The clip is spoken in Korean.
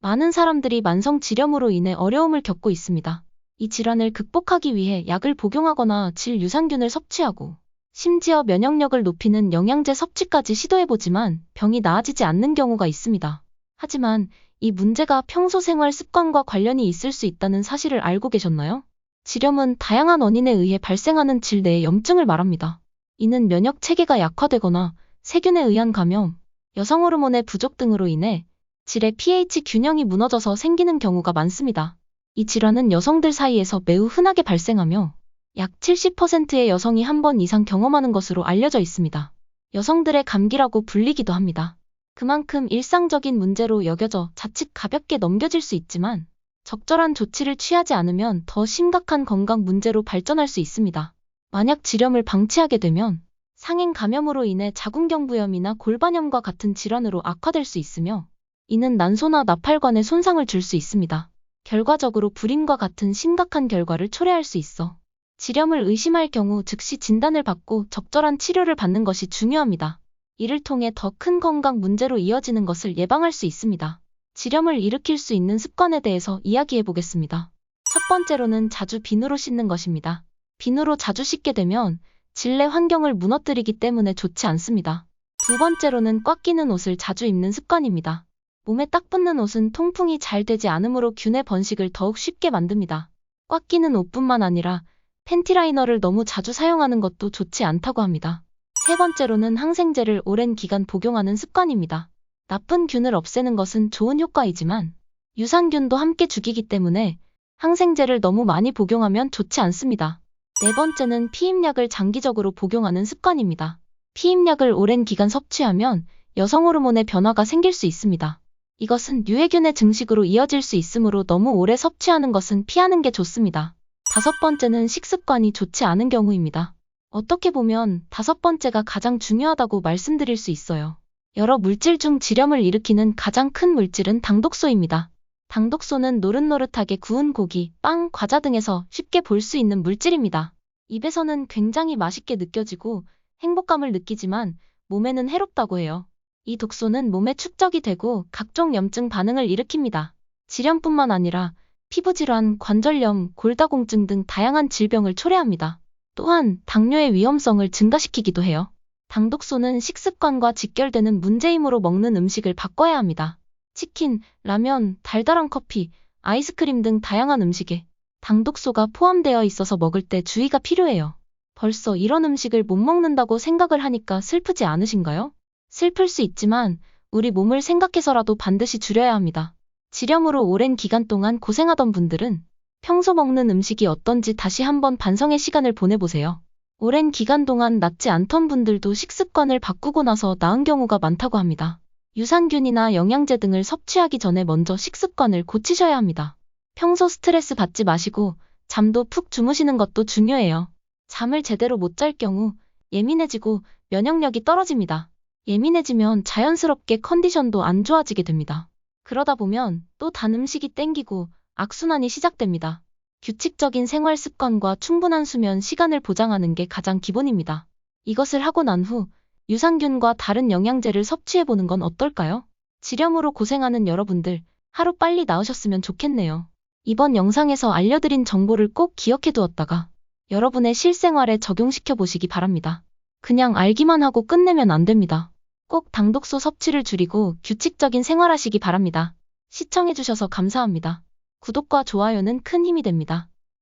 많은 사람들이 만성 지렴으로 인해 어려움을 겪고 있습니다. 이 질환을 극복하기 위해 약을 복용하거나 질 유산균을 섭취하고 심지어 면역력을 높이는 영양제 섭취까지 시도해보지만 병이 나아지지 않는 경우가 있습니다. 하지만 이 문제가 평소 생활 습관과 관련이 있을 수 있다는 사실을 알고 계셨나요? 지렴은 다양한 원인에 의해 발생하는 질 내의 염증을 말합니다. 이는 면역 체계가 약화되거나 세균에 의한 감염, 여성 호르몬의 부족 등으로 인해 질의 pH 균형이 무너져서 생기는 경우가 많습니다. 이 질환은 여성들 사이에서 매우 흔하게 발생하며 약 70%의 여성이 한 번 이상 경험하는 것으로 알려져 있습니다. 여성들의 감기라고 불리기도 합니다. 그만큼 일상적인 문제로 여겨져 자칫 가볍게 넘겨질 수 있지만 적절한 조치를 취하지 않으면 더 심각한 건강 문제로 발전할 수 있습니다. 만약 지렴을 방치하게 되면 상행 감염으로 인해 자궁경부염이나 골반염과 같은 질환으로 악화될 수 있으며 이는 난소나 나팔관에 손상을 줄 수 있습니다. 결과적으로 불임과 같은 심각한 결과를 초래할 수 있어 지렴을 의심할 경우 즉시 진단을 받고 적절한 치료를 받는 것이 중요합니다. 이를 통해 더 큰 건강 문제로 이어지는 것을 예방할 수 있습니다. 지렴을 일으킬 수 있는 습관에 대해서 이야기해 보겠습니다. 첫 번째로는 자주 비누로 씻는 것입니다. 비누로 자주 씻게 되면 질내 환경을 무너뜨리기 때문에 좋지 않습니다. 두 번째로는 꽉 끼는 옷을 자주 입는 습관입니다. 몸에 딱 붙는 옷은 통풍이 잘 되지 않으므로 균의 번식을 더욱 쉽게 만듭니다. 꽉 끼는 옷뿐만 아니라 팬티 라이너를 너무 자주 사용하는 것도 좋지 않다고 합니다. 세 번째로는 항생제를 오랜 기간 복용하는 습관입니다. 나쁜 균을 없애는 것은 좋은 효과이지만 유산균도 함께 죽이기 때문에 항생제를 너무 많이 복용하면 좋지 않습니다. 네 번째는 피임약을 장기적으로 복용하는 습관입니다. 피임약을 오랜 기간 섭취하면 여성 호르몬의 변화가 생길 수 있습니다. 이것은 유해균의 증식으로 이어질 수 있으므로 너무 오래 섭취하는 것은 피하는 게 좋습니다. 다섯 번째는 식습관이 좋지 않은 경우입니다. 어떻게 보면 다섯 번째가 가장 중요하다고 말씀드릴 수 있어요. 여러 물질 중 지렴을 일으키는 가장 큰 물질은 당독소입니다. 당독소는 노릇노릇하게 구운 고기, 빵, 과자 등에서 쉽게 볼 수 있는 물질입니다. 입에서는 굉장히 맛있게 느껴지고 행복감을 느끼지만 몸에는 해롭다고 해요. 이 독소는 몸에 축적이 되고 각종 염증 반응을 일으킵니다. 질염뿐만 아니라 피부 질환, 관절염, 골다공증 등 다양한 질병을 초래합니다. 또한 당뇨의 위험성을 증가시키기도 해요. 당독소는 식습관과 직결되는 문제이므로 먹는 음식을 바꿔야 합니다. 치킨, 라면, 달달한 커피, 아이스크림 등 다양한 음식에 당독소가 포함되어 있어서 먹을 때 주의가 필요해요. 벌써 이런 음식을 못 먹는다고 생각을 하니까 슬프지 않으신가요? 슬플 수 있지만 우리 몸을 생각해서라도 반드시 줄여야 합니다. 지렴으로 오랜 기간 동안 고생하던 분들은 평소 먹는 음식이 어떤지 다시 한번 반성의 시간을 보내보세요. 오랜 기간 동안 낫지 않던 분들도 식습관을 바꾸고 나서 나은 경우가 많다고 합니다. 유산균이나 영양제 등을 섭취하기 전에 먼저 식습관을 고치셔야 합니다. 평소 스트레스 받지 마시고 잠도 푹 주무시는 것도 중요해요. 잠을 제대로 못 잘 경우 예민해지고 면역력이 떨어집니다. 예민해지면 자연스럽게 컨디션도 안 좋아지게 됩니다. 그러다 보면 또 단 음식이 땡기고 악순환이 시작됩니다. 규칙적인 생활 습관과 충분한 수면 시간을 보장하는 게 가장 기본입니다. 이것을 하고 난 후 유산균과 다른 영양제를 섭취해 보는 건 어떨까요? 지렴으로 고생하는 여러분들 하루 빨리 나으셨으면 좋겠네요. 이번 영상에서 알려드린 정보를 꼭 기억해 두었다가 여러분의 실생활에 적용시켜 보시기 바랍니다. 그냥 알기만 하고 끝내면 안 됩니다. 꼭 당독소 섭취를 줄이고 규칙적인 생활하시기 바랍니다. 시청해주셔서 감사합니다. 구독과 좋아요는 큰 힘이 됩니다.